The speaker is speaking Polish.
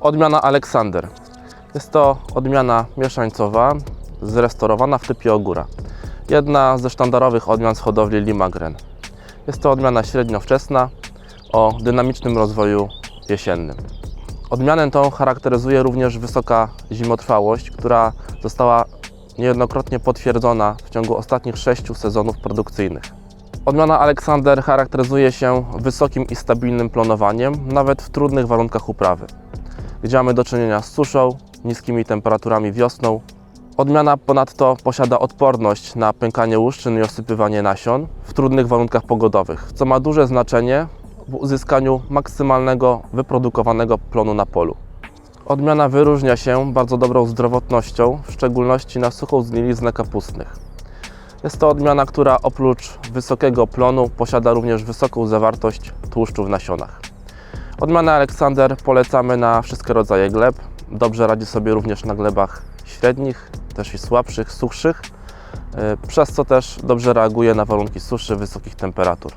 Odmiana Aleksander. Jest to odmiana mieszańcowa, zrestaurowana w typie ogóra. Jedna ze sztandarowych odmian z hodowli Limagren. Jest to odmiana średniowczesna o dynamicznym rozwoju jesiennym. Odmianę tą charakteryzuje również wysoka zimotrwałość, która została niejednokrotnie potwierdzona w ciągu ostatnich sześciu sezonów produkcyjnych. Odmiana Aleksander charakteryzuje się wysokim i stabilnym plonowaniem, nawet w trudnych warunkach uprawy gdzie mamy do czynienia z suszą, niskimi temperaturami wiosną. Odmiana ponadto posiada odporność na pękanie łuszczyn i osypywanie nasion w trudnych warunkach pogodowych, co ma duże znaczenie w uzyskaniu maksymalnego wyprodukowanego plonu na polu. Odmiana wyróżnia się bardzo dobrą zdrowotnością, w szczególności na suchą zgniliznę kapustnych. Jest to odmiana, która oprócz wysokiego plonu posiada również wysoką zawartość tłuszczu w nasionach. Odmianę Aleksander polecamy na wszystkie rodzaje gleb. Dobrze radzi sobie również na glebach średnich, też i słabszych, suchszych, yy, przez co też dobrze reaguje na warunki suszy, wysokich temperatur.